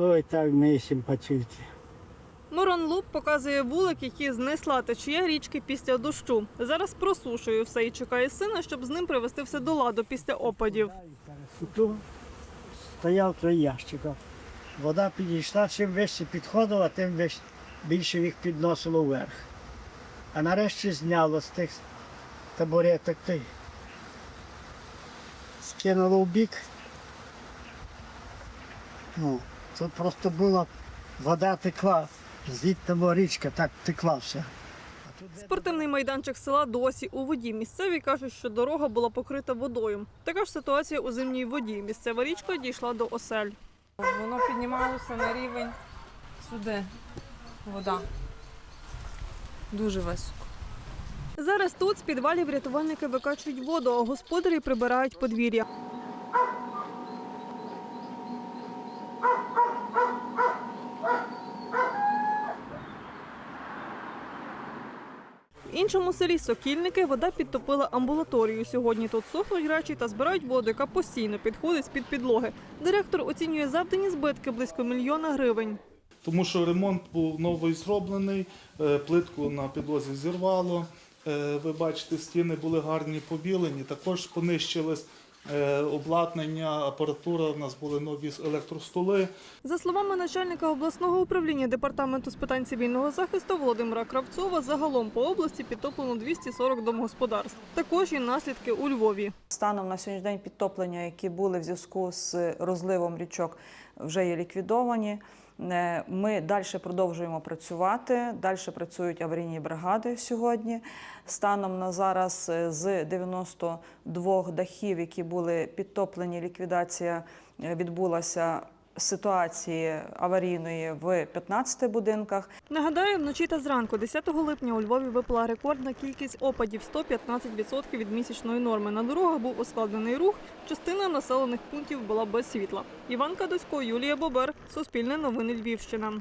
Ой, так мені симпатюють. Мирон Луб показує вулик, який знесла течія річки після дощу. Зараз просушує все і чекає сина, щоб з ним привести все до ладу після опадів. Тут стояв три ящика. Вода підійшла, чим вище підходила, тим більше їх підносило вверх. А нарешті зняло з тих табуреток ти. Скинуло в бік. Ну, тут просто була вода текла, звідти річка, так текла вся. Де- Спортивний майданчик села досі у воді. Місцеві кажуть, що дорога була покрита водою. Така ж ситуація у зимній воді. Місцева річка дійшла до осель. Воно піднімалося на рівень сюди. Вода. Дуже високо. Зараз тут з підвалів рятувальники викачують воду, а господарі прибирають подвір'я. Іншому селі Сокільники вода підтопила амбулаторію. Сьогодні тут сохнуть речі та збирають воду, яка постійно підходить з-під підлоги. Директор оцінює завдані збитки близько мільйона гривень. Тому що ремонт був новий зроблений, е, плитку на підлозі зірвало. Е, Ви бачите, стіни були гарні побілені, також понищилось е, обладнання, апаратура. У нас були нові електростоли. За словами начальника обласного управління департаменту з питань цивільного захисту Володимира Кравцова, загалом по області підтоплено 240 домогосподарств. Також є наслідки у Львові. Станом на сьогоднішній день підтоплення, які були в зв'язку з розливом річок, вже є ліквідовані. Е, Ми далі продовжуємо працювати. Далі працюють аварійні бригади сьогодні. Станом на зараз е, з 92 дахів, які були підтоплені, ліквідація е, відбулася ситуації аварійної в 15 будинках. Нагадаю, вночі та зранку, 10 липня, у Львові випала рекордна кількість опадів 115% від місячної норми. На дорогах був ускладнений рух. Частина населених пунктів була без світла. Іван Кадосько, Юлія Бобер, Суспільне новини Львівщина.